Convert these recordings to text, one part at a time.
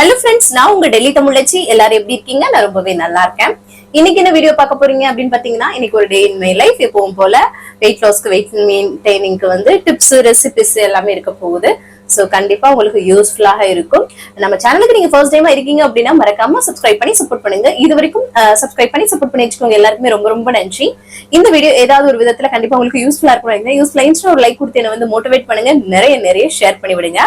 Hello friends நான் உங்க டெல்லி தமிழச்சி. எல்லாரும் எப்படி இருக்கீங்க? நான் ரொம்பவே நல்லா இருக்கேன். இன்னைக்கு என்ன வீடியோ பார்க்க போறீங்க அப்படின்னு பாத்தீங்கன்னா இன்னைக்கு ஒரு டே இன் மை லைஃப் எப்பவும் போல வெயிட் லாஸ்க்கு வெயிட் மெயின்டைனிங்க்கு வந்து டிப்ஸ் ரெசிபிஸ் எல்லாமே இருக்க போகுது. ஸோ கண்டிப்பா உங்களுக்கு யூஸ்ஃபுல்லாக இருக்கும். நம்ம சேனலுக்கு நீங்க ஃபர்ஸ்ட் டைமாக இருக்கீங்க அப்படின்னா மறக்காம சப்ஸ்கிரைப் பண்ணி சப்போர்ட் பண்ணுங்க. இது வரைக்கும் சப்ஸ்கிரைப் பண்ணி சப்போர்ட் பண்ணி வச்சுக்கோங்க. எல்லாருக்குமே ரொம்ப ரொம்ப நன்றி. இந்த வீடியோ ஏதாவது ஒரு விதத்துல கண்டிப்பா உங்களுக்கு யூஸ்ஃபுல்லா இருக்கும் யூஸ்ஃபுல்லாக இன்ஸ்டா ஒரு லைக் கொடுத்து என்ன வந்து மோட்டிவேட் பண்ணுங்க. நிறைய நிறைய ஷேர் பண்ணி விடுங்க.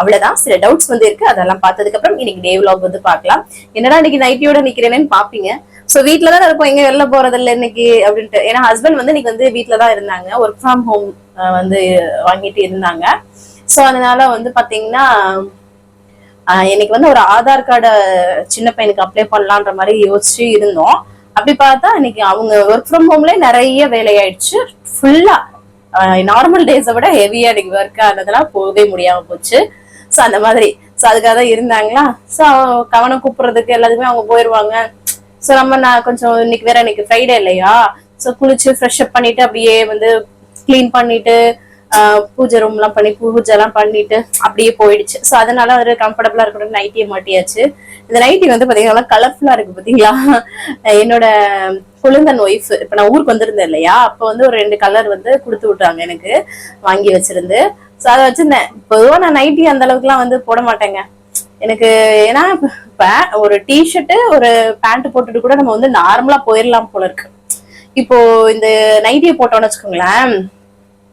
அவ்வளவுதான். சில டவுட்ஸ் வந்து இருக்கு. அதெல்லாம் பார்த்ததுக்கு அப்புறம் இன்னைக்கு டே விலாக் வந்து பார்க்கலாம். என்னடா இன்னைக்கு நைட்டியோட நிக்கிறேன்னு பாப்பீங்க. சோ வீட்டில் தான் இருப்போம். எங்க வெளில போகிறதில்ல இன்னைக்கு அப்படின்ட்டு. ஏன்னா ஹஸ்பண்ட் வந்து இன்னைக்கு வந்து வீட்டில் தான் இருந்தாங்க. ஒர்க் ஃப்ரம் ஹோம் வந்து வாங்கிட்டு இருந்தாங்க. சோ அதனால வந்து பாத்தீங்கன்னா எனக்கு இன்னைக்கு வந்து ஒரு ஆதார் கார்டை சின்ன பையனுக்கு அப்ளை பண்ணலான்ற மாதிரி யோசிச்சு இருந்தோம். அப்படி பார்த்தா இன்னைக்கு அவங்க ஒர்க் ஃப்ரம் ஹோம்ல நிறைய வேலையாயிடுச்சு ஃபுல்லா நார்மல் டேஸை விட ஹெவியா இன்னைக்கு ஒர்க் ஆனதெல்லாம் போகவே முடியாம போச்சு. ஸோ அந்த மாதிரி. ஸோ அதுக்காக தான் இருந்தாங்களா? ஸோ கவனம் கூப்பிடுறதுக்கு எல்லாத்துக்குமே அவங்க போயிடுவாங்க ஸோ நம்ம நான் கொஞ்சம் இன்னைக்கு வேற இன்னைக்கு ஃப்ரைடே இல்லையா? ஸோ குளிச்சு ஃப்ரெஷ் அப் பண்ணிட்டு அப்படியே வந்து க்ளீன் பண்ணிட்டு பூஜை ரூம் எல்லாம் பண்ணி பூஜை எல்லாம் பண்ணிட்டு அப்படியே போயிடுச்சு. ஸோ அதனால ஒரு கம்ஃபர்டபுளாக இருக்கணும். நைட்டியை மாட்டியாச்சு. இந்த நைட்டி வந்து பாத்தீங்கன்னா கலர்ஃபுல்லா இருக்கு பாத்தீங்களா? என்னோட குழந்தன் ஒய்ஃப் இப்போ நான் ஊருக்கு வந்திருந்தேன் இல்லையா? அப்போ வந்து ஒரு ரெண்டு கலர் வந்து கொடுத்து விட்டாங்க எனக்கு. வாங்கி வச்சிருந்து. ஸோ அதை வச்சிருந்தேன். பொதுவா நான் நைட்டி அந்த அளவுக்குலாம் வந்து போட மாட்டேங்க. எனக்கு ஏன்னா இப்போ ஒரு டிஷர்ட் ஒரு பேண்ட் போட்டுட்டு கூட நம்ம வந்து நார்மலா போயிடலாம் போல இருக்கு. இப்போ இந்த நைட்டியை போட்டோம்னு வச்சுக்கோங்களேன்.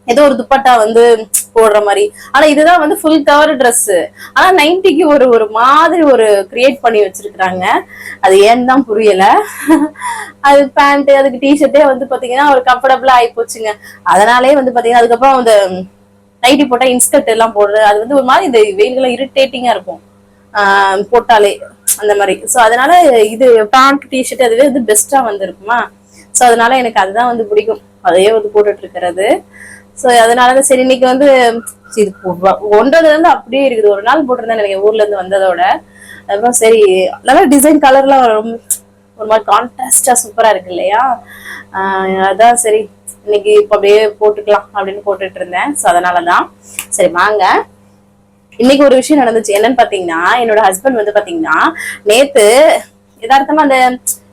ஏதோ ஒரு துப்பட்டா வந்து போடுற மாதிரி. ஆனா இதுதான் வந்து ஃபுல் கவர் ட்ரெஸ் ஆனா நைன்டிக்கு ஒரு ஒரு மாதிரி ஒரு கிரியேட் பண்ணி வச்சிருக்கிறாங்க. அது ஏன்னு தான் புரியல. அது பேண்ட் அதுக்கு டிஷர்ட்டே வந்து பாத்தீங்கன்னா ஒரு கம்ஃபர்டபுளா ஆகி போச்சுங்க. அதனாலே வந்து பாத்தீங்கன்னா அதுக்கப்புறம் அந்த நைட்டி போட்டா இன்ஸ்கர்ட் எல்லாம் போடுறது அது வந்து ஒரு மாதிரி இந்த வெயில்கள்லாம் இரிட்டேட்டிங்கா இருக்கும். ஆஹ் போட்டாலே அந்த மாதிரி. சோ அதனால இது பேண்ட் டிஷர்ட் அதுவே வந்து பெஸ்டா வந்திருக்குமா? சோ அதனால எனக்கு அதுதான் வந்து பிடிக்கும். அதையே வந்து போட்டுட்டு இருக்கிறது. சோ அதனால சரி இன்னைக்கு வந்து சரி, இது ஒன்றதுல இருந்து அப்படியே இருக்குது. ஒரு நாள் போட்டிருந்தேன் எனக்கு ஊர்ல இருந்து வந்ததோட அப்புறம் சரி நல்லா டிசைன் கலர்லாம் ஒரு மாதிரி கான்ட்ராஸ்டா சூப்பரா இருக்கு இல்லையா? அதான் சரி இன்னைக்கு இப்ப அப்படியே போட்டுக்கலாம் அப்படின்னு போட்டுட்டு இருந்தேன். சோ அதனாலதான். சரி வாங்க. இன்னைக்கு ஒரு விஷயம் நடந்துச்சு. என்னன்னு பாத்தீங்கன்னா என்னோட ஹஸ்பண்ட் வந்து பாத்தீங்கன்னா நேத்து எதார்த்தமா அந்த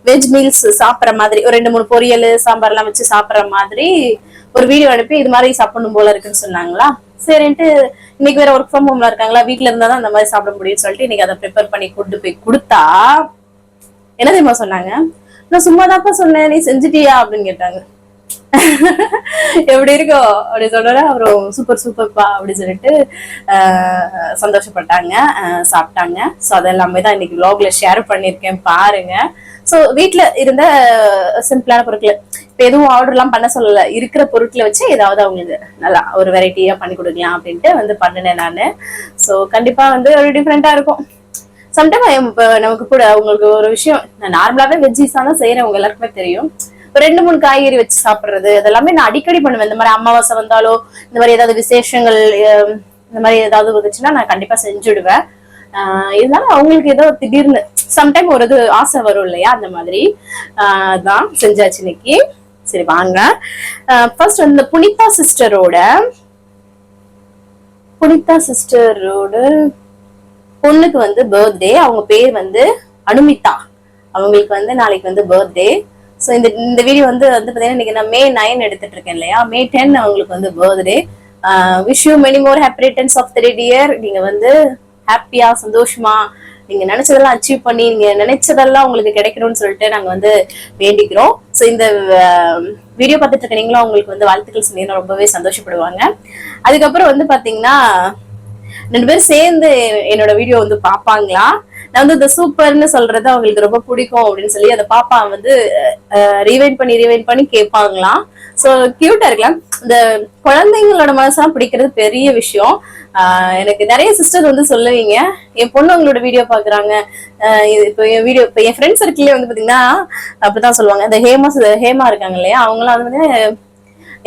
வெஜ் மீல்ஸ் சாப்பிட்ற மாதிரி ஒரு ரெண்டு மூணு பொரியல் சாம்பார் எல்லாம் வச்சு சாப்பிட்ற மாதிரி ஒரு வீடியோ அனுப்பி இது மாதிரி சாப்பிடணும் போல இருக்குன்னு சொன்னாங்களா? சரின்ட்டு இன்னைக்கு வேற ஒர்க் ஃப்ரம் ஹோம்ல இருக்காங்களா? வீட்ல இருந்தா தான் அந்த மாதிரி சாப்பிட முடியும்னு சொல்லிட்டு இன்னைக்கு அதை ப்ரிப்பேர் பண்ணி கொண்டு போய் கொடுத்தா என்ன தெரியுமா சொன்னாங்க? நான் சும்மா சொன்னேன் நீ செஞ்சுட்டியா? அப்படின்னு கேட்டாங்க. எப்படி இருக்கோ? அப்படி சொல்ற அப்புறம் சூப்பர் சூப்பர்ப்பா அப்படி சொல்லிட்டு ஆஹ், சந்தோஷப்பட்டாங்க சாப்பிட்டாங்க. ஸோ அதெல்லாமே தான் இன்னைக்கு vlogல ஷேர் பண்ணியிருக்கேன் பாருங்க. ஸோ வீட்ல இருந்த சிம்பிளான பொருட்கள். இப்போ எதுவும் ஆர்டர்லாம் பண்ண சொல்லல. இருக்கிற பொருட்களை வச்சு ஏதாவது அவங்களுக்கு நல்லா ஒரு வெரைட்டியா பண்ணி கொடுக்கலாம் அப்படின்ட்டு வந்து பண்ணினேன் நான். ஸோ கண்டிப்பா வந்து ஒரு டிஃப்ரெண்டா இருக்கும். சம்டைம் இப்போ நமக்கு கூட உங்களுக்கு ஒரு விஷயம் நான் நார்மலாவே வெஜ்ஜிஸா தான் செய்யறவங்க எல்லாருக்குமே தெரியும். ரெண்டு மூணு காய்கறி வச்சு சாப்பிடுறது இதெல்லாமே நான் அடிக்கடி பண்ணுவேன். இந்த மாதிரி அமாவாசை வந்தாலோ இந்த மாதிரி ஏதாவது விசேஷங்கள் இந்த மாதிரி ஏதாவது வந்துச்சுன்னா நான் கண்டிப்பா செஞ்சுடுவேன். ஆஹ் இருந்தாலும் அவங்களுக்கு ஏதோ திடீர்னு சம்டைம் ஒரு இது ஆசை வரும் இல்லையா? அந்த மாதிரி. ஆஹ் தான் செஞ்சாச்சு இன்னைக்கு. சரி வாங்க. ஃபர்ஸ்ட் வந்து புனிதா சிஸ்டரோட புனிதா சிஸ்டரோட பொண்ணுக்கு வந்து பர்த்டே அவங்க பேர் வந்து அனுமிதா. அவங்களுக்கு வந்து நாளைக்கு வந்து பர்த்டே ஸோ இந்த இந்த வீடியோ வந்து வந்து பார்த்தீங்கன்னா இன்னைக்கு நான் மே நைன் எடுத்துட்டு இருக்கேன் இல்லையா? மே டென் அவங்களுக்கு வந்து birthday wish you many more happy returns of the dear நீங்க வந்து ஹாப்பியா சந்தோஷமா நீங்க நினைச்சதெல்லாம் அச்சீவ் பண்ணி நீங்க நினைச்சதெல்லாம் உங்களுக்கு கிடைக்கணும்னு சொல்லிட்டு நாங்க வந்து வேண்டிக்கிறோம். ஸோ இந்த வீடியோ பார்த்துட்டு இருக்க நீங்களும் அவங்களுக்கு வந்து வாழ்த்துக்கள் சொன்னீங்கன்னா ரொம்பவே சந்தோஷப்படுவாங்க. அதுக்கப்புறம் வந்து பாத்தீங்கன்னா ரெண்டு பேரும் சேர்ந்து என்னோட வீடியோ வந்து பாப்பாங்களா? நான் வந்து இந்த சூப்பர்னு சொல்றது அவங்களுக்கு ரொம்ப பிடிக்கும் அப்படின்னு சொல்லி அந்த பாப்பா வந்து ரீவைண்ட் பண்ணி ரீவைண்ட் பண்ணி கேட்பாங்களாம் சோ கியூட்டா இருக்கலாம். இந்த குழந்தைங்களோட மனசெல்லாம் பிடிக்கிறது பெரிய விஷயம். ஆஹ் எனக்கு நிறைய சிஸ்டர் வந்து சொல்லுவீங்க. என் பொண்ணு உங்களோட வீடியோ பாக்குறாங்க இப்போ என் வீடியோ இப்போ என் ஃப்ரெண்ட் சர்க்கிளே வந்து பாத்தீங்கன்னா அப்படிதான் சொல்லுவாங்க. இந்த ஹேமா ஹேமா இருக்காங்க இல்லையா? அவங்களாம் வந்து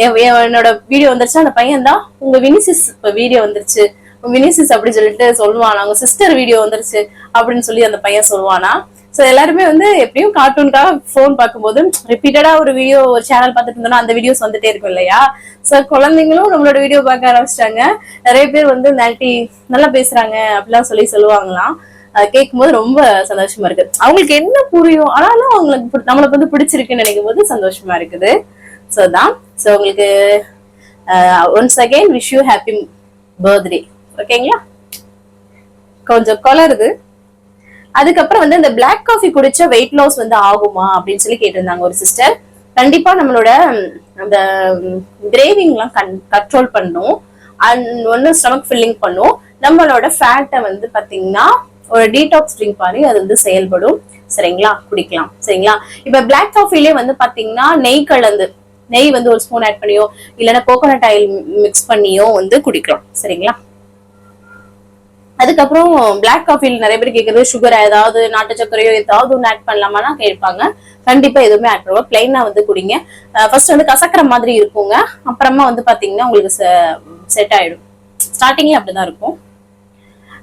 என் என்னோட வீடியோ வந்துருச்சு அந்த பையன் தான் உங்க வினிசிஸ் இப்போ வீடியோ வந்துருச்சு. வினிசிஸ் அப்படி சொல்லிட்டு சொல்லுவானா. அவங்க சிஸ்டர் வீடியோ வந்துருச்சு அப்படின்னு சொல்லி அந்த பையன் சொல்லுவானா. சோ எல்லாருமே வந்து எப்படியும் கார்ட்டூனுக்காக ஃபோன் பார்க்கும்போது ரிப்பீட்டடா ஒரு வீடியோ ஒரு சேனல் பார்த்துட்டு இருந்தோம்னா அந்த வீடியோஸ் வந்துட்டே இருக்கும் இல்லையா? சோ குழந்தைங்களும் நம்மளோட வீடியோ பார்க்க ஆரம்பிச்சிட்டாங்க. நிறைய பேர் வந்து நாட்டி நல்லா பேசுறாங்க அப்படிலாம் சொல்லி சொல்லுவாங்களாம். கேட்கும்போது ரொம்ப சந்தோஷமா இருக்கு. அவங்களுக்கு என்ன புரியும்? ஆனாலும் அவங்களுக்கு பு- நம்மளுக்கு வந்து பிடிச்சிருக்குன்னு நினைக்கும் போது சந்தோஷமா இருக்குது. ஸோ தான் ஸோ உங்களுக்கு once again wish you happy birthday ஓகேங்களா கொஞ்சம் கொலருது அதுக்கப்புறம் வந்து இந்த பிளாக் காஃபி குடிச்ச வெயிட் லாஸ் வந்து ஆகுமா அப்படின்னு சொல்லி கேட்டிருந்தாங்க ஒரு சிஸ்டர் கண்டிப்பா நம்மளோட அந்த கிரேவிங்லாம் கன் கண்ட்ரோல் பண்ணும். அண்ட் ஒன்று ஸ்டமக் ஃபில்லிங் பண்ணும். நம்மளோட ஃபேட்டை வந்து பாத்தீங்கன்னா ஒரு டீடாக்ஸ் ட்ரிங்க் மாதிரி அது வந்து செயல்படும். சரிங்களா? குடிக்கலாம். சரிங்களா? இப்ப பிளாக் காஃபிலே வந்து பாத்தீங்கன்னா நெய் கலந்து நெய் வந்து ஒரு ஸ்பூன் ஆட் பண்ணியோ இல்லைன்னா கோகோனட் ஆயில் மிக்ஸ் பண்ணியோ வந்து குடிக்கலாம். சரிங்களா? அதுக்கப்புறம் பிளாக் காஃபியில் நிறைய பேர் கேட்கறது சுகர் ஏதாவது நாட்டு சக்கரையோ ஏதாவது ஒன்று ஆட் பண்ணலாமான்னா கேட்பாங்க. கண்டிப்பா எதுவுமே ஆட் பண்ணுவோம் பிளைனா வந்து குடிங்க. ஃபர்ஸ்ட் வந்து கசக்கிற மாதிரி இருக்குங்க. அப்புறமா வந்து பாத்தீங்கன்னா உங்களுக்கு செட் ஆயிடும். ஸ்டார்டிங்கே அப்படிதான் இருக்கும்.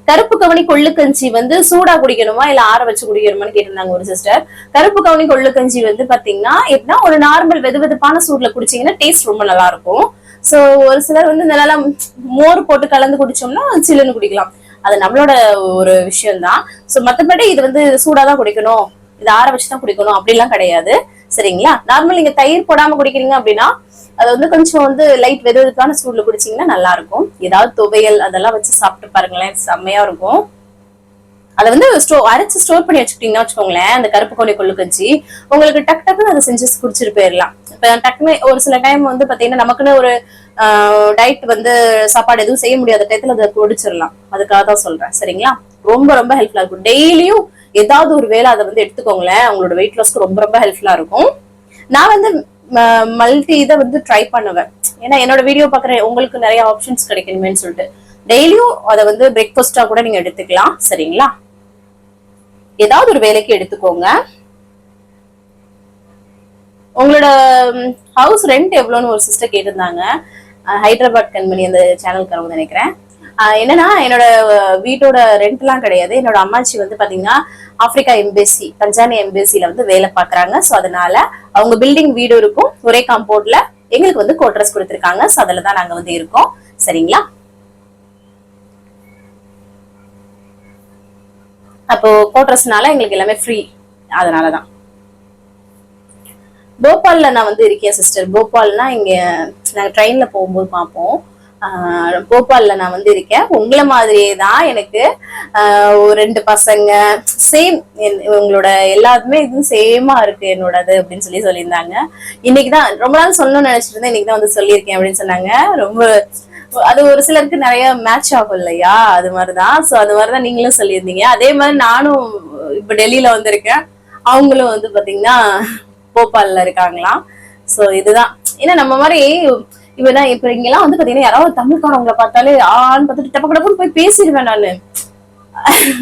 கருப்பு கவனி கொள்ளு கஞ்சி வந்து சூடா குடிக்கணுமா இல்ல ஆற வச்சு குடிக்கணுமான்னு கேட்டிருந்தாங்க ஒரு சிஸ்டர் கருப்பு கவனி கொள்ளு கஞ்சி வந்து பாத்தீங்கன்னா எப்படின்னா ஒரு நார்மல் வெது வெதுப்பான சூட்ல குடிச்சீங்கன்னா டேஸ்ட் ரொம்ப நல்லா இருக்கும். சோ ஒரு சிலர் வந்து நல்லா மோர் போட்டு கலந்து குடிச்சோம்னா சில்லுன்னு குடிக்கலாம். அது நம்மளோட ஒரு விஷயம் தான் சோ மத்தபடி இது வந்து சூடாக தான் குடிக்கணும். இது ஆற வச்சு தான் குடிக்கணும். அப்படிலாம் கிடையாது. சரிங்களா? நார்மல் நீங்க தயிர் போடாம குடிக்கிறீங்க அப்படின்னா அது வந்து கொஞ்சம் வந்து லைட் வெது வெதுப்பான சூட்ல குடிச்சீங்கன்னா நல்லா இருக்கும் ஏதாவது துவையல் அதெல்லாம் வச்சு சாப்பிட்டு பாருங்களேன். செம்மையா இருக்கும். அதை வந்து ஸ்டோ அரைச்சு ஸ்டோர் பண்ணி வச்சுக்கிட்டீங்கன்னா வச்சுக்கோங்களேன் அந்த கருப்பு கொண்டை கொள்ளு கஞ்சி உங்களுக்கு டக் டக்குன்னு அதை செஞ்சு குடிச்சிட்டு போயிடலாம். இப்ப டக்குன்னு ஒரு சில டைம் வந்து பாத்தீங்கன்னா நமக்குன்னு ஒரு டயட் வந்து சாப்பாடு எதுவும் செய்ய முடியாத டயத்துல அதை குடிச்சிடலாம். அதுக்காக தான் சொல்றேன். சரிங்களா? ரொம்ப ரொம்ப ஹெல்ப்ஃபுல்லா இருக்கும். டெய்லியும் ஏதாவது ஒரு வேலை அதை வந்து எடுத்துக்கோங்களேன். உங்களோட வெயிட் லாஸ்க்கு ரொம்ப ரொம்ப ஹெல்ப்ஃபுல்லா இருக்கும். நான் வந்து மல்டி இதை வந்து ட்ரை பண்ணுவேன். ஏன்னா என்னோட வீடியோ பாக்குற உங்களுக்கு நிறைய ஆப்ஷன்ஸ் கிடைக்கணுமேனு சொல்லிட்டு. டெய்லியும் அதை வந்து பிரேக்ஃபாஸ்டா கூட நீங்க எடுத்துக்கலாம். சரிங்களா? ஏதாவது ஒரு வேலைக்கு எடுத்துக்கோங்க. உங்களோட ஹவுஸ் ரெண்ட் எவ்வளோன்னு ஒரு சிஸ்டர் கேட்டிருந்தாங்க. ஹைதராபாத் கண்மணி அந்த சேனல்காரவங்க நினைக்கிறேன். என்னன்னா என்னோட வீட்டோட ரெண்ட்லாம் கிடையாது. என்னோட அம்மாச்சி வந்து பாத்தீங்கன்னா ஆப்பிரிக்கா எம்பேசி பஞ்சானி எம்பேசியில வந்து வேலை பாக்குறாங்க. ஸோ அதனால அவங்க பில்டிங் வீடு இருக்கும். ஒரே காம்பவுண்ட்ல எங்களுக்கு வந்து கோட்ரஸ் கொடுத்துருக்காங்க. ஸோ அதில் தான் நாங்க வந்து இருக்கோம். சரிங்களா? அப்போ கோட்ரஸ்னால எங்களுக்கு எல்லாமே ஃப்ரீ அதனாலதான். போபால்ல நான் வந்து இருக்கேன் சிஸ்டர் போபால்னா இங்க நாங்க ட்ரெயின்ல போகும்போது பார்ப்போம். போபாலில் போபால்ல நான் வந்து இருக்கேன். உங்களை மாதிரியே தான் எனக்கு ஒரு ரெண்டு பசங்க சேம் உங்களோட எல்லாருமே இதுவும் சேமா இருக்கு என்னோடது அப்படின்னு சொல்லி சொல்லியிருந்தாங்க. இன்னைக்கு தான் ரொம்ப நாள் சொல்லணும்னு நினைச்சிட்டு இருந்தேன். இன்னைக்கு தான் வந்து சொல்லியிருக்கேன் அப்படின்னு சொன்னாங்க. ரொம்ப அது ஒரு சிலருக்கு நிறைய மேட்ச் ஆகும் இல்லையா? அது மாதிரிதான். சோ அது மாதிரிதான் நீங்களும் சொல்லியிருந்தீங்க. அதே மாதிரி நானும் இப்ப டெல்லியில வந்திருக்கேன். அவங்களும் வந்து பாத்தீங்கன்னா போபால்ல இருக்காங்களாம். சோ இதுதான். ஏன்னா நம்ம மாதிரி இவதான் இப்ப இங்கெல்லாம் வந்து பாத்தீங்கன்னா யாராவது தமிழ்காரவங்களை பார்த்தாலே ஆன்னு பார்த்துட்டு டப்ப போய் பேசிடுவேன் நானு.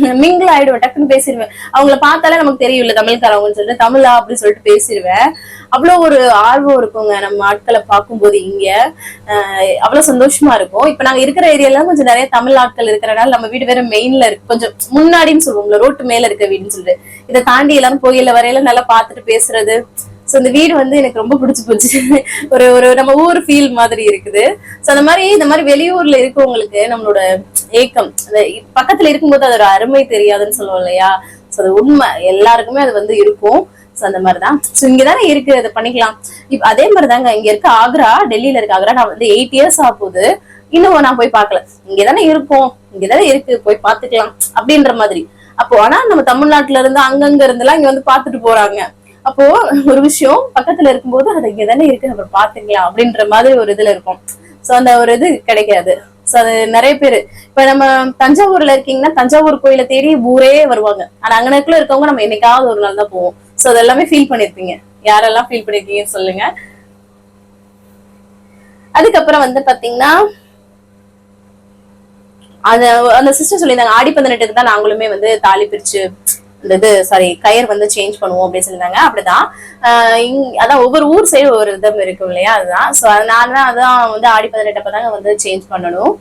மிங்கிள் ஆயிடுவேன் டக்குன்னு பேசிடுவேன். அவங்கள பார்த்தாலே நமக்கு தெரியும்ல தமிழ்காரவங்கன்னு சொல்லிட்டு தமிழா? அப்படின்னு சொல்லிட்டு பேசிடுவேன். அவ்வளவு ஒரு ஆர்வம் இருக்குங்க நம்ம ஆட்களை பார்க்கும்போது இங்க. அஹ் அவ்வளவு சந்தோஷமா இருக்கும். இப்ப நாங்க இருக்கிற ஏரியால கொஞ்சம் நிறைய தமிழ் ஆட்கள் இருக்கிறனால நம்ம வீடு வேற மெயின்ல இருக்கு. கொஞ்சம் முன்னாடின்னு சொல்லுவோம்ல ரோட்டு மேல இருக்க வீடுன்னு சொல்லிட்டு. இதை தாண்டி எல்லாரும் கோயில்ல வரையில நல்லா பார்த்துட்டு பேசுறது சோ இந்த வீடு வந்து எனக்கு ரொம்ப பிடிச்சி போச்சு. ஒரு ஒரு நம்ம ஊர் ஃபீல் மாதிரி இருக்குது. சோ அந்த மாதிரி இந்த மாதிரி வெளியூர்ல இருக்கவங்களுக்கு நம்மளோட ஏக்கம் அந்த பக்கத்துல இருக்கும்போது அதோட அருமை தெரியாதுன்னு சொல்லுவோம் இல்லையா? ஸோ அது உண்மை. எல்லாருக்குமே அது வந்து இருக்கும். சோ அந்த மாதிரிதான். சோ இங்கதானே இருக்கு. அதை பண்ணிக்கலாம். இப் அதே மாதிரிதாங்க. இங்க இருக்க ஆக்ரா டெல்லியில இருக்க ஆக்ரா நான் வந்து எயிட் இயர்ஸ் ஆக போகுது இன்னும் நான் போய் பார்க்கல. இங்கதானே இருக்கோம் இங்கதானே இருக்கு. போய் பாத்துக்கலாம் அப்படின்ற மாதிரி. அப்போ ஆனா நம்ம தமிழ்நாட்டுல இருந்து அங்கங்க இருந்தெல்லாம் இங்க வந்து பாத்துட்டு போறாங்க. அப்போ ஒரு விஷயம் பக்கத்துல இருக்கும்போது அது இங்க தானே இருக்கு நம்ம பாத்துக்கலாம் அப்படின்ற மாதிரி ஒரு இதுல இருக்கும். சோ அந்த ஒரு இது கிடைக்காது. சோ அது நிறைய பேரு. இப்ப நம்ம தஞ்சாவூர்ல இருக்கீங்கன்னா தஞ்சாவூர் கோயிலை தேடி ஊரே வருவாங்க. ஆனா அங்கனக்குள்ள இருக்கவங்க நம்ம என்னைக்காவது ஒரு நாள் தான் போவோம். சோ அதெல்லாமே ஃபீல் பண்ணிருப்பீங்க. யாரெல்லாம் ஃபீல் பண்ணிருக்கீங்கன்னு சொல்லுங்க. அதுக்கப்புறம் வந்து பாத்தீங்கன்னா அந்த அந்த சிஸ்டர் சொல்லியிருந்தாங்க ஆடி பதினெட்டுக்கு தான் நாங்களுமே வந்து தாலி பிரிச்சு இது சாரி கயர் வந்து சேஞ்ச் பண்ணுவோம் அப்படின்னு சொல்லியிருந்தாங்க. அப்படிதான். அதான் ஒவ்வொரு ஊர் சைடு ஒவ்வொரு விதம் இருக்கும் இல்லையா? அதுதான். ஸோ அதனால தான் அதான் வந்து ஆடி பதினெட்டு தாங்க வந்து சேஞ்ச் பண்ணணும்.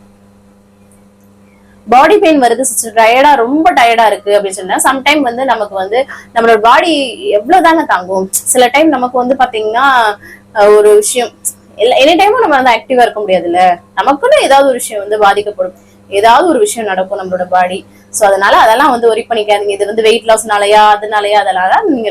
பாடி பெயின் வருது சிஸ்டர் டயர்டா ரொம்ப டயர்டா இருக்கு அப்படின்னு சொன்னா சம்டைம் வந்து நமக்கு வந்து நம்மளோட பாடி எவ்வளவுதாங்க தாங்கும்? சில டைம் நமக்கு வந்து பாத்தீங்கன்னா ஒரு விஷயம் எனி டைமும் நம்ம வந்து ஆக்டிவா இருக்க முடியாதுல்ல. நமக்குன்னு ஏதாவது ஒரு விஷயம் வந்து பாதிக்கப்படும். ஏதாவது ஒரு விஷயம் நடக்கும் நம்மளோட பாடி ஸோ அதனால அதெல்லாம் வந்து ஒரி பண்ணிக்காதீங்க. இது வந்து வெயிட் லாஸ்னாலயா அதனாலயா அதனால நீங்க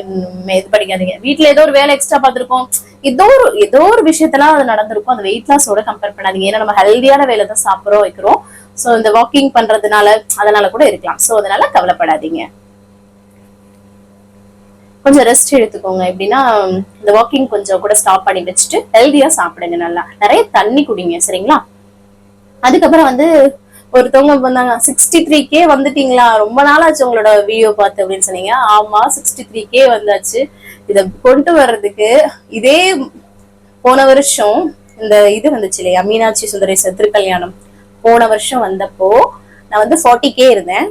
இது பண்ணிக்காதீங்க. வீட்ல ஏதோ ஒரு வேலை எக்ஸ்ட்ரா பார்த்திருக்கோம் ஏதோ ஒரு ஏதோ ஒரு விஷயத்தெல்லாம் அது நடந்திருக்கும். அந்த வெயிட் லாஸோட கம்பேர் பண்ணாதீங்க. ஏன்னா நம்ம ஹெல்தியான வேலை தான் சாப்பிட்றோம் வைக்கிறோம். ஸோ இந்த வாக்கிங் பண்றதுனால அதனால கூட இருக்கலாம். ஸோ அதனால கவலைப்படாதீங்க. கொஞ்சம் ரெஸ்ட் எடுத்துக்கோங்க. எப்படின்னா இந்த வாக்கிங் கொஞ்சம் கூட ஸ்டாப் பண்ணி வச்சுட்டு ஹெல்தியா சாப்பிடுங்க நல்லா. நிறைய தண்ணி குடிங்க சரிங்களா? அதுக்கப்புறம் வந்து ஒருத்தவங்க வந்தாங்க சிக்ஸ்டி த்ரீ கே வந்துட்டீங்களா? ரொம்ப நாளாச்சு உங்களோட வீடியோ பார்த்து அப்படின்னு சொன்னீங்க. ஆமா சிக்ஸ்டி த்ரீ கே வந்தாச்சு. இத கொண்டு வர்றதுக்கு இதே போன வருஷம் இந்த இது வந்துச்சு இல்லையா? மீனாட்சி சுந்தரேசர் திருக்கல்யாணம் போன வருஷம் வந்தப்போ நான் வந்து ஃபார்ட்டி கே இருந்தேன்.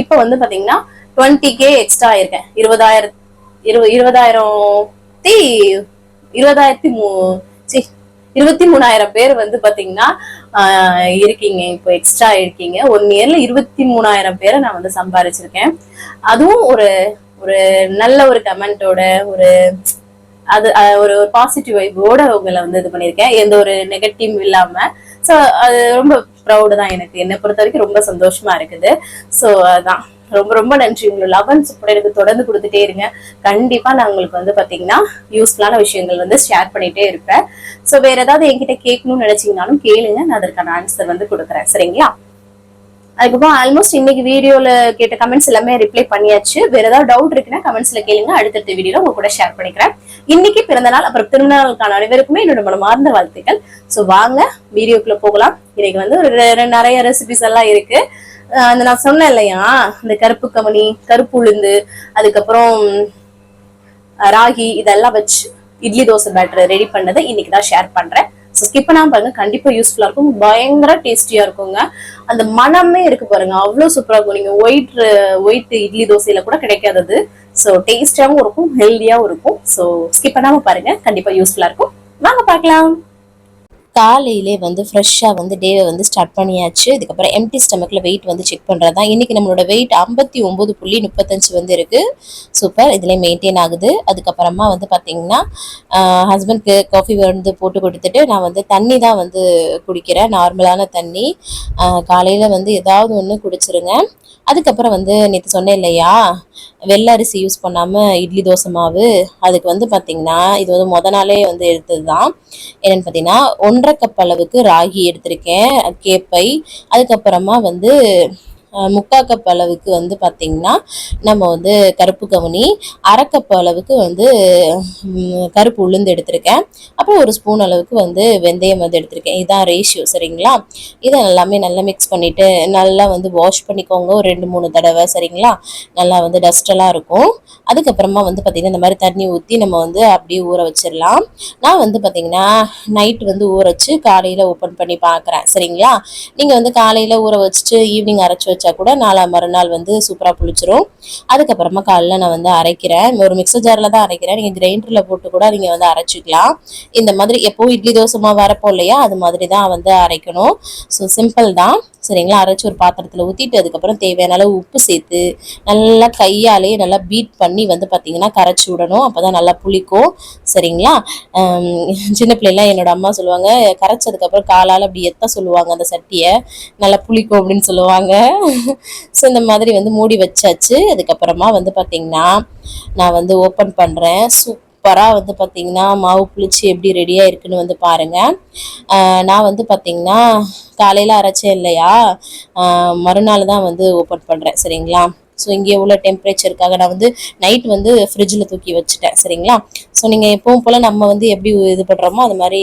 இப்போ வந்து பாத்தீங்கன்னா டுவெண்ட்டி கே எக்ஸ்ட்ரா ஆயிருக்கேன். இருபதாயிரம் இரு இருபதாயிரத்தி இருபதாயிரத்தி மூ சி இருபத்தி மூணாயிரம் பேர் வந்து பாத்தீங்கன்னா ஆஹ், இருக்கீங்க. இப்போ எக்ஸ்ட்ரா இருக்கீங்க. ஒன் இயர்ல இருபத்தி மூணாயிரம் பேரை நான் வந்து சம்பாரிச்சிருக்கேன். அதுவும் ஒரு ஒரு நல்ல ஒரு கமெண்டோட ஒரு அது ஒரு பாசிட்டிவ் வைபோட உங்களை வந்து இது பண்ணியிருக்கேன் எந்த ஒரு நெகட்டிவ் இல்லாம. ஸோ அது ரொம்ப ப்ரௌடு தான் எனக்கு. என்னை பொறுத்த வரைக்கும் ரொம்ப சந்தோஷமா இருக்குது. ஸோ அதான். ரொம்ப ரொம்ப நன்றி. உங்களோட லவன் சப்போர்ட் எனக்கு தொடர்ந்து கொடுத்துட்டே இருங்க. கண்டிப்பா நான் உங்களுக்கு வந்து பாத்தீங்கன்னா யூஸ்ஃபுல்லான விஷயங்கள் வந்து ஷேர் பண்ணிட்டே இருப்பேன். ஸோ வேற ஏதாவது என்கிட்ட கேட்கணும்னு நினைச்சீங்கனாலும் கேளுங்க. நான் அதற்கான ஆன்சர் வந்து கொடுக்குறேன். சரிங்களா? அதுக்கப்புறம் ஆல்மோஸ்ட் இன்னைக்கு வீடியோல கேட்ட கமெண்ட்ஸ் எல்லாமே ரிப்ளை பண்ணியாச்சு. வேற ஏதாவது டவுட் இருக்குன்னா கமெண்ட்ஸ்ல கேளுங்க. அடுத்தடுத்த வீடியோல உங்க கூட ஷேர் பண்ணிக்கிறேன். இன்னைக்கு பிறந்த நாள் அப்புறம் திருமண நாளுக்கான அனைவருக்குமே என்னோட மனமார்ந்த வாழ்த்துக்கள். ஸோ வாங்க வீடியோக்குள்ள போகலாம். இன்னைக்கு வந்து ஒரு நிறைய ரெசிபிஸ் எல்லாம் இருக்கு. அந்த நான் சொன்னேன் இல்லையா? இந்த கருப்பு கமனி கருப்பு உளுந்து அதுக்கப்புறம் ராகி இதெல்லாம் வச்சு இட்லி தோசை பேட்டர் ரெடி பண்ணதை இன்னைக்கு தான் ஷேர் பண்றேன். ஸோ ஸ்கிப் பண்ணாமல் பாருங்க. கண்டிப்பா யூஸ்ஃபுல்லா இருக்கும். பயங்கர டேஸ்டியா இருக்குங்க. அந்த மனமே இருக்கு பாருங்க. அவ்வளவு சூப்பரா இருக்கும். நீங்க ஒயிட் ஒயிட் இட்லி தோசையில கூட கிடைக்காதது. ஸோ டேஸ்டியாகவும் இருக்கும் ஹெல்தியாவும் இருக்கும். ஸோ ஸ்கிப் பண்ணாமல் பாருங்க. கண்டிப்பா யூஸ்ஃபுல்லா இருக்கும். வாங்க பார்க்கலாம். காலையிலே வந்து ஃப்ரெஷ்ஷாக வந்து டேவை வந்து ஸ்டார்ட் பண்ணியாச்சு. இதுக்கப்புறம் எம்டி ஸ்டமக்கில் வெயிட் வந்து செக் பண்ணுறது தான் இன்றைக்கி நம்மளோட வெயிட் ஐம்பத்தி ஒம்பது புள்ளி முப்பத்தஞ்சு வந்து இருக்குது சூப்பர் இதில் மெயின்டைன் ஆகுது. அதுக்கப்புறமா வந்து பார்த்திங்கன்னா ஹஸ்பண்ட்க்கு காஃபி வந்து போட்டு கொடுத்துட்டு நான் வந்து தண்ணி தான் வந்து குடிக்கிறேன். நார்மலான தண்ணி. காலையில் வந்து ஏதாவது ஒன்று குடிச்சிருங்க. அதுக்கப்புறம் வந்து நேற்று சொன்னேன் இல்லையா? வெள்ளை அரிசி யூஸ் பண்ணாமல் இட்லி தோசை மாவு அதுக்கு வந்து பார்த்திங்கன்னா இது வந்து முத நாளே வந்து எடுத்தது தான் என்னென்னு பார்த்தீங்கன்னா ஒன்றரை கப் அளவுக்கு ராகி எடுத்திருக்கேன் கேப்பை. அதுக்கப்புறமா வந்து முக்கால் கப் அளவுக்கு வந்து பார்த்திங்கன்னா நம்ம வந்து கருப்பு கவுனி அரை கப் அளவுக்கு வந்து கருப்பு உளுந்து எடுத்திருக்கேன். அப்புறம் ஒரு ஸ்பூன் அளவுக்கு வந்து வெந்தயம் வந்து எடுத்திருக்கேன். இதுதான் ரேஷியோ சரிங்களா? இதை எல்லாமே நல்லா மிக்ஸ் பண்ணிவிட்டு நல்லா வந்து வாஷ் பண்ணிக்கோங்க. ஒரு ரெண்டு மூணு தடவை சரிங்களா? நல்லா வந்து டஸ்டெல்லாம் இருக்கும். அதுக்கப்புறமா வந்து பார்த்திங்கன்னா இந்த மாதிரி தண்ணி ஊற்றி நம்ம வந்து அப்படியே ஊற வச்சிடலாம். நான் வந்து பார்த்திங்கன்னா நைட் வந்து ஊற வச்சு காலையில் ஓப்பன் பண்ணி பார்க்குறேன் சரிங்களா? நீங்கள் வந்து காலையில் ஊற வச்சுட்டு ஈவினிங் அரைச்சி வச்சா கூட நாளா மறுநாள் வந்து சூப்பராக புளிச்சிரும் அதுக்கப்புறமா காலைல நான் வந்து அரைக்கிறேன். ஒரு மிக்சர் ஜாரில் தான் அரைக்கிறேன். நீங்கள் கிரைண்டரில் போட்டு கூட நீங்கள் வந்து அரைச்சிக்கலாம். இந்த மாதிரி எப்போவும் இட்லி தோசை மாவு அரைப்போம் இல்லையா? அது மாதிரி தான் வந்து அரைக்கணும். ஸோ சிம்பிள் தான். சரிங்களா? அரைச்சி ஒரு பாத்திரத்தில் ஊற்றிட்டு அதுக்கப்புறம் தேவையான அளவு உப்பு சேர்த்து நல்லா கையாலே நல்லா பீட் பண்ணி வந்து பார்த்தீங்கன்னா கரைச்சி விடணும். அப்போ தான் நல்லா புளிக்கும். சரிங்களா? சின்ன பிள்ளைலாம் என்னோட அம்மா சொல்லுவாங்க கரைச்சதுக்கப்புறம் காலால் அப்படி எத்த சொல்லுவாங்க அந்த சட்டியை. நல்லா புளிக்கும் அப்படின்னு சொல்லுவாங்க. ஸோ இந்த மாதிரி வந்து மூடி வச்சாச்சு. அதுக்கப்புறமா வந்து பார்த்தீங்கன்னா நான் வந்து ஓப்பன் பண்ணுறேன் சூப் சூப்பராக வந்து பார்த்தீங்கன்னா மாவு புளிச்சு எப்படி ரெடியாக இருக்குன்னு வந்து பாருங்கள் நான் வந்து பார்த்தீங்கன்னா காலையில் அரைச்சேன் இல்லையா? மறுநாள் தான் வந்து ஓப்பன் பண்ணுறேன் சரிங்களா? ஸோ இங்கே உள்ள டெம்பரேச்சருக்காக நான் வந்து நைட் வந்து ஃப்ரிட்ஜில் தூக்கி வச்சுட்டேன் சரிங்களா? ஸோ நீங்கள் எப்பவும் போல் நம்ம வந்து எப்படி இது பண்ணுறோமோ அது மாதிரி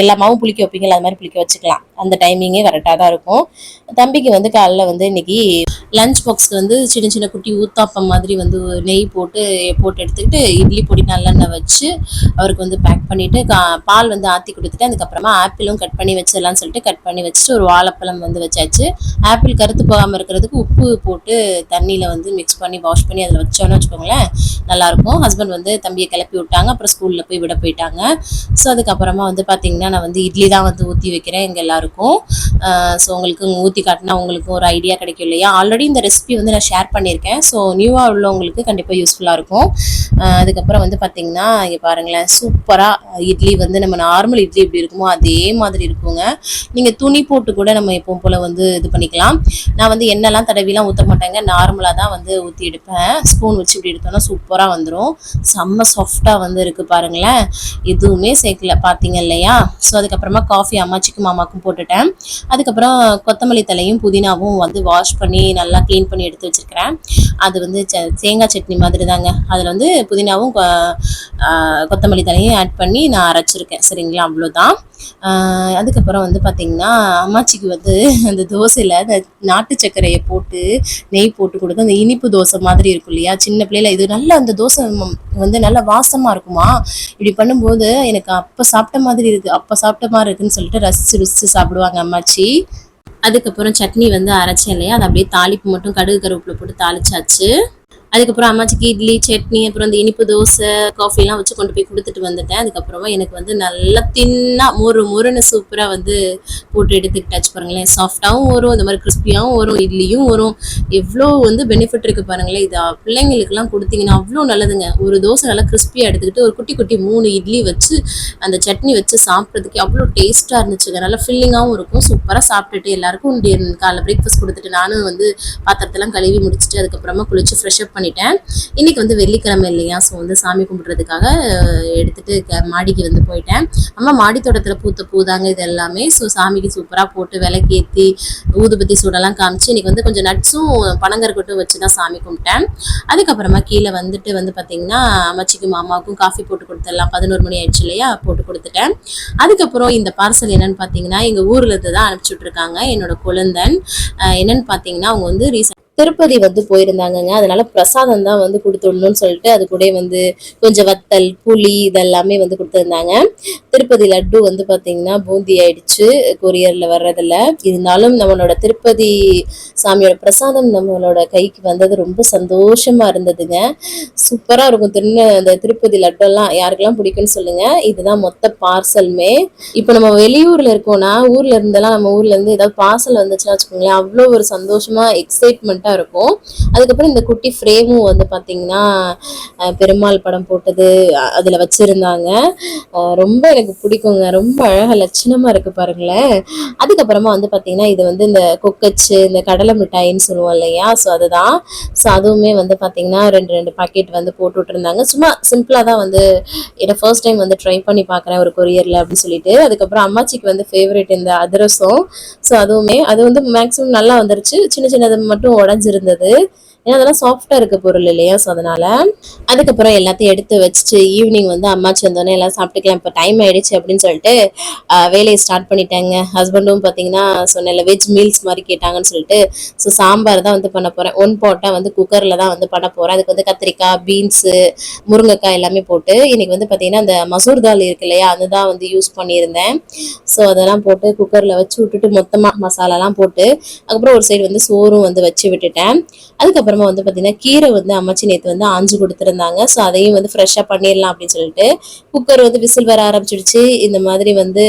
எல்லா மாவும் புளிக்க வைப்பீங்களா அது மாதிரி புளிக்க வச்சுக்கலாம். அந்த டைமிங்கே கரெக்டாக தான் இருக்கும். தம்பிக்கு வந்து காலைல வந்து இன்னைக்கு லஞ்ச் பாக்ஸ்க்கு வந்து சின்ன சின்ன குட்டி ஊத்தாப்பம் மாதிரி வந்து நெய் போட்டு போட்டு எடுத்துக்கிட்டு இட்லி பொடி நல்லெண்ணெய் வச்சு அவருக்கு வந்து பேக் பண்ணிவிட்டு கா பால் வந்து ஆற்றி கொடுத்துட்டு அதுக்கப்புறமா ஆப்பிளும் கட் பண்ணி வச்சிடலாம்னு சொல்லிட்டு கட் பண்ணி வச்சுட்டு ஒரு வாழைப்பழம் வந்து வச்சாச்சு. ஆப்பிள் கருத்து போகாமல் இருக்கிறதுக்கு உப்பு போட்டு தண்ணியில் வந்து மிக்ஸ் பண்ணி வாஷ் பண்ணி அதில் வச்சோன்னு வச்சுக்கோங்களேன் நல்லாயிருக்கும் ஹஸ்பண்ட் வந்து தம்பியை கிளப்பி அனுப்பி விட்டாங்க அப்புறம் ஸ்கூலில் போய் விட போயிட்டாங்க. ஸோ அதுக்கப்புறமா வந்து பார்த்தீங்கன்னா நான் வந்து இட்லி தான் வந்து ஊற்றி வைக்கிறேன் எங்கள் எல்லாருக்கும். ஸோ உங்களுக்கு ஊற்றி காட்டினா உங்களுக்கு ஒரு ஐடியா கிடைக்கும் இல்லையா? ஆல்ரெடி இந்த ரெசிபி வந்து நான் ஷேர் பண்ணியிருக்கேன். ஸோ நியூவாக உள்ளவங்களுக்கு கண்டிப்பாக யூஸ்ஃபுல்லாக இருக்கும். அதுக்கப்புறம் வந்து பார்த்தீங்கன்னா இங்கே பாருங்களேன் சூப்பராக இட்லி வந்து நம்ம நார்மல் இட்லி எப்படி இருக்குமோ அதே மாதிரி இருக்குங்க. நீங்கள் துணி போட்டு கூட நம்ம எப்பவும் போல் வந்து இது பண்ணிக்கலாம். நான் வந்து எண்ணெய்லாம் தடவிலாம் ஊற்ற மாட்டேங்க. நார்மலாக தான் வந்து ஊற்றி எடுப்பேன். ஸ்பூன் வச்சு இப்படி எடுத்தோம்னா சூப்பராக வந்துடும் செம்ம சாஃப்ட் சாஃப்டாக வந்து இருக்குது பாருங்களேன். எதுவுமே சேர்க்கல பார்த்தீங்க இல்லையா? ஸோ அதுக்கப்புறமா காஃபி அம்மாச்சிக்கும் மாமாக்கும் போட்டுட்டேன். அதுக்கப்புறம் கொத்தமல்லி தலையும் புதினாவும் வந்து வாஷ் பண்ணி நல்லா க்ளீன் பண்ணி எடுத்து வச்சுருக்கிறேன். அது வந்து ச- தேங்காய் சட்னி மாதிரி தாங்க அதில் வந்து புதினாவும் கொத்தமல்லி தலையும் ஆட் பண்ணி நான் அரைச்சிருக்கேன். சரிங்களா? அவ்வளோதான் அதுக்கப்புறம் வந்து பார்த்தீங்கன்னா அம்மாச்சிக்கு வந்து அந்த தோசையில் அந்த நாட்டு சர்க்கரையை போட்டு நெய் போட்டு கொடுத்து அந்த இனிப்பு தோசை மாதிரி இருக்கும் இல்லையா? சின்ன பிள்ளையில இது நல்ல அந்த தோசை வந்து நல்லா வாசமாக இருக்குமா? இப்படி பண்ணும்போது எனக்கு அப்போ சாப்பிட்ட மாதிரி இருக்குது அப்போ சாப்பிட்ட மாதிரி இருக்குன்னு சொல்லிட்டு ரசித்து ருசித்து சாப்பிடுவாங்க அம்மாச்சி. அதுக்கப்புறம் சட்னி வந்து அரைச்சேன் இல்லையா? அதை அப்படியே தாளிப்பு மட்டும் கடுகு கருவேப்பிலை போட்டு தாளிச்சாச்சு. அதுக்கப்புறம் அம்மாச்சிக்கு இட்லி சட்னி அப்புறம் இந்த இனிப்பு தோசை காஃபிலாம் வச்சு கொண்டு போய் கொடுத்துட்டு வந்துட்டேன். அதுக்கப்புறமா எனக்கு வந்து நல்லா தின்னா மொறு மொறுன்னு சூப்பராக வந்து போட்டு எடுத்துக்கிட்டாச்சு பாருங்களேன். சாஃப்டாகவும் வரும் இந்த மாதிரி கிறிஸ்பியாகவும் வரும் இட்லியும் வரும். எவ்வளோ வந்து பெனிஃபிட் இருக்குது பாருங்களேன். இது பிள்ளைங்களுக்குலாம் கொடுத்தீங்கன்னா அவ்வளோ நல்லதுங்க. ஒரு தோசை நல்லா கிறிஸ்பியாக எடுத்துக்கிட்டு ஒரு குட்டி குட்டி மூணு இட்லி வச்சு அந்த சட்னி வச்சு சாப்பிட்றதுக்கு அவ்வளோ டேஸ்ட்டாக இருந்துச்சுங்க. நல்லா ஃபில்லிங்காகவும் இருக்கும். சூப்பராக சாப்பிட்டுட்டு எல்லாருக்கும் காலைல பிரேக்ஃபாஸ்ட் கொடுத்துட்டு நானும் வந்து பாத்திரத்தெல்லாம் கழுவி முடிச்சுட்டு அதுக்கப்புறமா குளிச்சு ஃப்ரெஷ்அப் பண்ணி பண்ணிட்டேன். இன்னைக்கு வந்து வெள்ளிக்கிழமை இல்லையா? ஸோ வந்து சாமி கும்பிட்றதுக்காக எடுத்துட்டு மாடிக்கு வந்து போயிட்டேன். அம்மா மாடி தோட்டத்தில் பூத்த பூதாங்க இது எல்லாமே. ஸோ சாமிக்கு சூப்பராக போட்டு விளக்கேற்றி ஊதுபத்தி சூடெல்லாம் காமிச்சு இன்னைக்கு வந்து கொஞ்சம் நட்ஸும் பனங்கற்கட்டும் வச்சு தான் சாமி கும்பிட்டேன். அதுக்கப்புறமா கீழே வந்துட்டு வந்து பார்த்தீங்கன்னா அம்மாச்சிக்கும் மாமாவுக்கும் காஃபி போட்டு கொடுத்துடலாம். பதினோரு மணி ஆயிடுச்சு இல்லையா? போட்டு கொடுத்துட்டேன். அதுக்கப்புறம் இந்த பார்சல் என்னன்னு பார்த்தீங்கன்னா எங்கள் ஊரில் இருந்து தான் அனுப்பிச்சி விட்ருக்காங்க என்னோட குழந்தன். என்னன்னு பார்த்தீங்கன்னா அவங்க வந்து ரீசன் திருப்பதி வந்து போயிருந்தாங்கங்க. அதனால பிரசாதம் தான் வந்து கொடுத்துடணும்னு சொல்லிட்டு அது கூட வந்து கொஞ்சம் வத்தல் புளி இதெல்லாமே வந்து கொடுத்துருந்தாங்க. திருப்பதி லட்டு வந்து பார்த்தீங்கன்னா பூந்தி ஆயிடுச்சு கொரியரில் வர்றதில்ல இருந்தாலும் நம்மளோட திருப்பதி சாமியோட பிரசாதம் நம்மளோட கைக்கு வந்தது ரொம்ப சந்தோஷமாக இருந்ததுங்க. சூப்பராக இருக்கும். தின்னு அந்த திருப்பதி லட்டெல்லாம் யாருக்கெல்லாம் பிடிக்கும்னு சொல்லுங்கள் இதுதான் மொத்த பார்சலுமே. இப்போ நம்ம வெளியூரில் இருக்கோம்னா ஊரில் இருந்தெல்லாம் நம்ம ஊர்லேருந்து ஏதாவது பார்சல் வந்துச்சுன்னா வச்சுக்கோங்களேன் அவ்வளோ ஒரு சந்தோஷமாக எக்ஸைட்மெண்ட் டிஃப்ரெண்ட்டாக இருக்கும். அதுக்கப்புறம் இந்த குட்டி ஃப்ரேமும் வந்து பார்த்தீங்கன்னா பெருமாள் படம் போட்டது அதில் வச்சுருந்தாங்க. ரொம்ப எனக்கு பிடிக்குங்க. ரொம்ப அழகாக லட்சணமாக இருக்குது பாருங்களேன். அதுக்கப்புறமா வந்து பார்த்தீங்கன்னா இது வந்து இந்த கொக்கச்சு இந்த கடலை மிட்டாயின்னு சொல்லுவோம் இல்லையா? ஸோ அதுதான். ஸோ அதுவுமே வந்து பார்த்தீங்கன்னா ரெண்டு ரெண்டு பாக்கெட் வந்து போட்டு விட்டுருந்தாங்க. சும்மா சிம்பிளாக தான் வந்து இதை ஃபர்ஸ்ட் டைம் வந்து ட்ரை பண்ணி பார்க்குறேன் ஒரு கொரியரில் அப்படின்னு சொல்லிட்டு. அதுக்கப்புறம் அம்மாச்சிக்கு வந்து ஃபேவரட் இந்த அதிரசம். ஸோ அதுவுமே அது வந்து மேக்ஸிமம் நல்லா வந்துருச்சு. சின்ன சின்னது மட்டும் உடஞ்சிருந்தது ஏன்னா அதெல்லாம் சாஃப்டாக இருக்க பொருள் இல்லையா? ஸோ அதனால அதுக்கப்புறம் எல்லாத்தையும் எடுத்து வச்சுட்டு ஈவினிங் வந்து அம்மா வந்தோடனே எல்லாம் சாப்பிட்டுக்கலாம். இப்போ டைம் ஆயிடுச்சு அப்படின்னு சொல்லிட்டு வேலையை ஸ்டார்ட் பண்ணிட்டாங்க. ஹஸ்பண்டும் பார்த்தீங்கன்னா சொன்னேன்ல வெஜ் மீல்ஸ் மாதிரி கேட்டாங்கன்னு சொல்லிட்டு ஸோ சாம்பார் தான் வந்து பண்ண போகிறேன் ஒன் போட்டால் வந்து குக்கரில் தான் வந்து பண்ண போகிறேன் அதுக்கு வந்து கத்திரிக்காய் பீன்ஸு முருங்கைக்காய் எல்லாமே போட்டு இன்னைக்கு வந்து பார்த்தீங்கன்னா அந்த மசூர் தால் இருக்கு இல்லையா? அதுதான் வந்து யூஸ் பண்ணியிருந்தேன். ஸோ அதெல்லாம் போட்டு குக்கரில் வச்சு விட்டுட்டு மொத்தமாக மசாலாலாம் போட்டு அதுக்கப்புறம் ஒரு சைடு வந்து சோறும் வந்து வச்சு விட்டுட்டேன். அதுக்கப்புறம் வந்து பார்த்தீங்கன்னா கீரை வந்து அம்மாச்சி நேற்று வந்து ஆஞ்சு கொடுத்துருந்தாங்க. ஸோ அதையும் வந்து ஃப்ரெஷ்ஷாக பண்ணிடலாம் அப்படின்னு சொல்லிட்டு குக்கர் வந்து விசில் வர ஆரம்பிச்சிடுச்சு. இந்த மாதிரி வந்து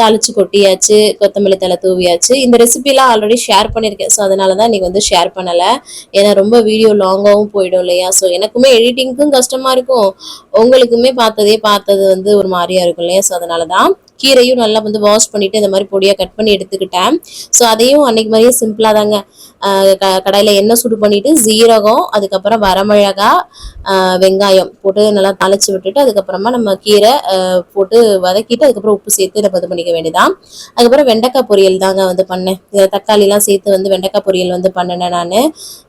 தாளிச்சு கொட்டியாச்சு கொத்தமல்லி தலை தூவியாச்சு. இந்த ரெசிபிலாம் ஆல்ரெடி ஷேர் பண்ணியிருக்கேன். ஸோ அதனால தான் இன்னைக்கு வந்து ஷேர் பண்ணலை. ஏன்னா ரொம்ப வீடியோ லாங்காகவும் போயிடும் இல்லையா? ஸோ எனக்குமே எடிட்டிங்க்கும் கஷ்டமா இருக்கும். உங்களுக்குமே பார்த்ததே பார்த்தது வந்து ஒரு மாதிரியா இருக்கும் இல்லையா? ஸோ அதனால தான் கீரையும் நல்லா வந்து வாஷ் பண்ணிட்டு இந்த மாதிரி பொடியாக கட் பண்ணி எடுத்துக்கிட்டேன். ஸோ அதையும் அன்னைக்கு மாதிரியே சிம்பிளாக தாங்க. ஆஹ் க- எண்ணெய் சூடு பண்ணிட்டு ஜீரகம் அதுக்கப்புறம் வரமிளகா வெங்காயம் போட்டு நல்லா தாளிச்சு விட்டுட்டு அதுக்கப்புறமா நம்ம கீரை போட்டு வதக்கிட்டு அதுக்கப்புறம் உப்பு சேர்த்து நம்ம இது பண்ணிக்க வேண்டியதான் அதுக்கப்புறம் வெண்டைக்காய் பொரியல் தாங்க வந்து பண்ணேன். தக்காளிலாம் சேர்த்து வந்து வெண்டைக்காய் பொரியல் வந்து பண்ணினேன் நான்.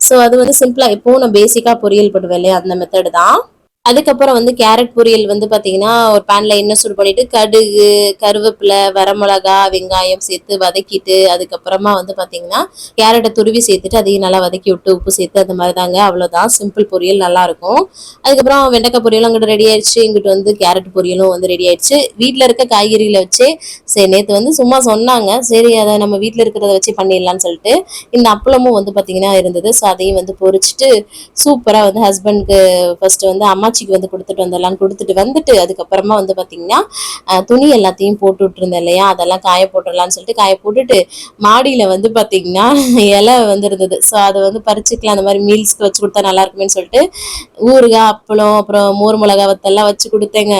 ஸோ அது வந்து சிம்பிளா இப்போவும் நான் பேசிக்கா பொரியல் பண்ணுவேன் இல்லையா? அந்த மெத்தடு தான். அதுக்கப்புறம் வந்து கேரட் பொரியல் வந்து பார்த்தீங்கன்னா ஒரு பேனில் எண்ணெய் சூடு பண்ணிட்டு கடுகு கருவேப்பிலை வரமிளகா வெங்காயம் சேர்த்து வதக்கிட்டு அதுக்கப்புறமா வந்து பார்த்தீங்கன்னா கேரட்டை துருவி சேர்த்துட்டு அதையும் நல்லா வதக்கி விட்டு உப்பு சேர்த்து அந்த மாதிரி தாங்க அவ்வளோதான் சிம்பிள் பொரியல் நல்லாயிருக்கும். அதுக்கப்புறம் வெண்டைக்காய் பொரியலும் அங்கிட்டு ரெடி ஆயிடுச்சு. இங்கிட்டு வந்து கேரட் பொரியலும் வந்து ரெடி ஆயிடுச்சு. வீட்டில் இருக்க காய்கறிகளை வச்சு சரி நேற்று வந்து சும்மா சொன்னாங்க. சரி அதை நம்ம வீட்டில் இருக்கிறத வச்சு பண்ணிடலான்னு சொல்லிட்டு இந்த அப்பளமும் வந்து பார்த்தீங்கன்னா இருந்தது. ஸோ அதையும் வந்து பொறிச்சிட்டு சூப்பராக வந்து ஹஸ்பண்ட்க்கு ஃபர்ஸ்ட் வந்து அம்மா அம்மாச்சிக்கு வந்து கொடுத்துட்டு வந்துடலாம்னு கொடுத்துட்டு வந்துட்டு அதுக்கப்புறமா வந்து பார்த்தீங்கன்னா துணி எல்லாத்தையும் போட்டு விட்டுருந்தேன் இல்லையா? அதெல்லாம் காய போட்டுடலாம்னு சொல்லிட்டு காய போட்டுட்டு மாடியில் வந்து பார்த்தீங்கன்னா இலை வந்து இருந்தது. ஸோ அதை வந்து பறிச்சுக்கலாம். அந்த மாதிரி மீல்ஸ்க்கு வச்சு கொடுத்தா நல்லா இருக்குமேன்னு சொல்லிட்டு ஊறுகாய் அப்பளம் அப்புறம் மோர் மிளகா வத்தெல்லாம் வச்சு கொடுத்தேங்க.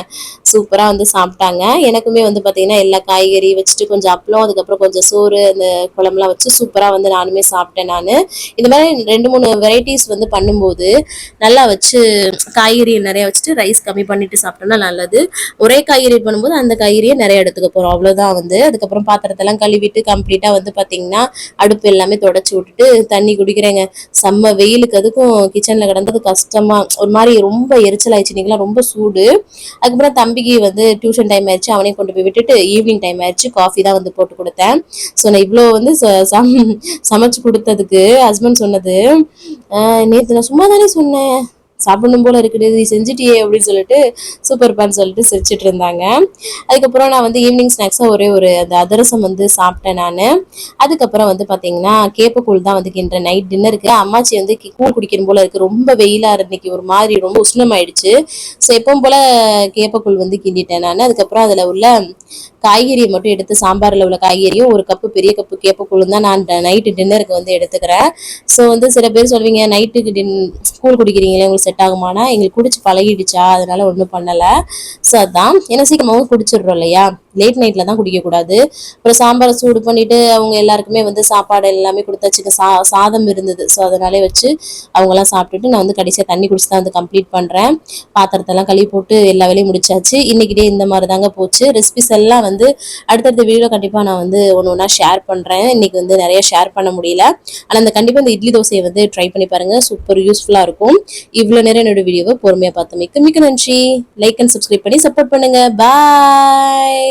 சூப்பராக வந்து சாப்பிட்டாங்க. எனக்குமே வந்து பார்த்தீங்கன்னா எல்லா காய்கறி வச்சுட்டு கொஞ்சம் அப்பளம் அதுக்கப்புறம் கொஞ்சம் சோறு அந்த குழம்புலாம் வச்சு சூப்பராக வந்து நானுமே சாப்பிட்டேன் நான். இந்த மாதிரி ரெண்டு மூணு வெரைட்டிஸ் வந்து பண்ணும்போது நல்லா வச்சு காய்கறி நிறைய வச்சுட்டு ரைஸ் கம்மி பண்ணிட்டு சாப்பிட்டோம்னா நல்லது. ஒரே காய்கறி பண்ணும்போது அந்த காய்கறியை நிறைய எடுத்துக்க போகிறோம் அவ்வளோதான் வந்து. அதுக்கப்புறம் பாத்திரத்தெல்லாம் கழுவிட்டு கம்ப்ளீட்டாக வந்து பார்த்திங்கன்னா அடுப்பு எல்லாமே தொடச்சி விட்டுட்டு தண்ணி குடிக்கிறேங்க. செம்ம வெயிலுக்கு அதுக்கும் கிச்சனில் கிடந்தது கஷ்டமா. ஒரு மாதிரி ரொம்ப எரிச்சல் ஆயிடுச்சு இன்னைக்கெல்லாம். ரொம்ப சூடு. அதுக்கப்புறம் தம்பிக்கு வந்து டியூஷன் டைம் ஆயிடுச்சு. அவனையும் கொண்டு போய் விட்டுட்டு ஈவினிங் டைம் ஆயிடுச்சு. காஃபி தான் வந்து போட்டு கொடுத்தேன். ஸோ நான் இவ்வளோ வந்து ச- சம்- சமைச்சு கொடுத்ததுக்கு ஹஸ்பண்ட் சொன்னது. நேற்று நான் சும்மா தானே சொன்னேன். சாப்பிடணும் போல இருக்குது நீ செஞ்சுட்டியே அப்படின்னு சொல்லிட்டு சூப்பர் பான்னு சொல்லிட்டு சிரிச்சிட்டு இருந்தாங்க. அதுக்கப்புறம் நான் வந்து ஈவினிங் ஸ்நாக்ஸாக ஒரே ஒரு அந்த அதிரசம் வந்து சாப்பிட்டேன் நான். அதுக்கப்புறம் வந்து பார்த்தீங்கன்னா கேப்பக்கூழ் தான் வந்து கிண்டுறேன் நைட் டின்னருக்கு அம்மாச்சி வந்து கூழ் குடிக்கணும் போல இருக்கு. ரொம்ப வெயிலாக இருந்துக்கு ஒரு மாதிரி ரொம்ப உஷ்ணமாயிடுச்சு. ஸோ எப்பவும் போல கேப்பக்கூழ் வந்து கிண்டிட்டேன் நான். அதுக்கப்புறம் அதில் உள்ள காய்கறியை மட்டும் எடுத்து சாம்பாரில் உள்ள காய்கறியும் ஒரு கப்பு பெரிய கப்பு கேப்பக்கூழும் தான் நான் நைட்டு டின்னருக்கு வந்து எடுத்துக்கிறேன். ஸோ வந்து சில பேர் சொல்வீங்க நைட்டுக்கு டின் கூழ் குடிக்கிறீங்களே உங்களுக்கு செட் ஆகுமானா எங்களுக்கு குடிச்சு பழகிடுச்சா? அதனால ஒன்றும் பண்ணலை. ஸோ அதான். ஏன்னா சீக்கிரமாகவும் குடிச்சிடுறோம் இல்லையா? லேட் நைட்டில் தான் குடிக்கக்கூடாது. அப்புறம் சாம்பாரை சூடு பண்ணிட்டு அவங்க எல்லாருக்குமே வந்து சாப்பாடு எல்லாமே கொடுத்தாச்சுக்க சா சாதம் இருந்தது. ஸோ அதனாலே வச்சு அவங்கெல்லாம் சாப்பிட்டுட்டு நான் வந்து கடைசியாக தண்ணி குடிச்சு தான் வந்து கம்ப்ளீட் பண்ணுறேன் பாத்திரத்தெல்லாம் கழுவி போட்டு எல்லா வேலையும் முடிச்சாச்சு. இன்னைக்கு இந்த மாதிரி தாங்க போச்சு. ரெசிபிஸ் எல்லாம் வந்து அடுத்தடுத்த வீடியோ கண்டிப்பாக நான் வந்து ஒன்று ஒன்றா ஷேர் பண்ணுறேன் இன்னைக்கு வந்து நிறைய ஷேர் பண்ண முடியல. ஆனால் அந்த கண்டிப்பாக இந்த இட்லி தோசையை வந்து ட்ரை பண்ணி பாருங்க. சூப்பர் யூஸ்ஃபுல்லாக இருக்கும். இவ்வளோ நேரம் என்னோட வீடியோவை பொறுமையாக பார்த்து மிக்க மிக்க நன்றி. லைக் அண்ட் சப்ஸ்கிரைப் பண்ணி சப்போர்ட் பண்ணுங்க. பாய்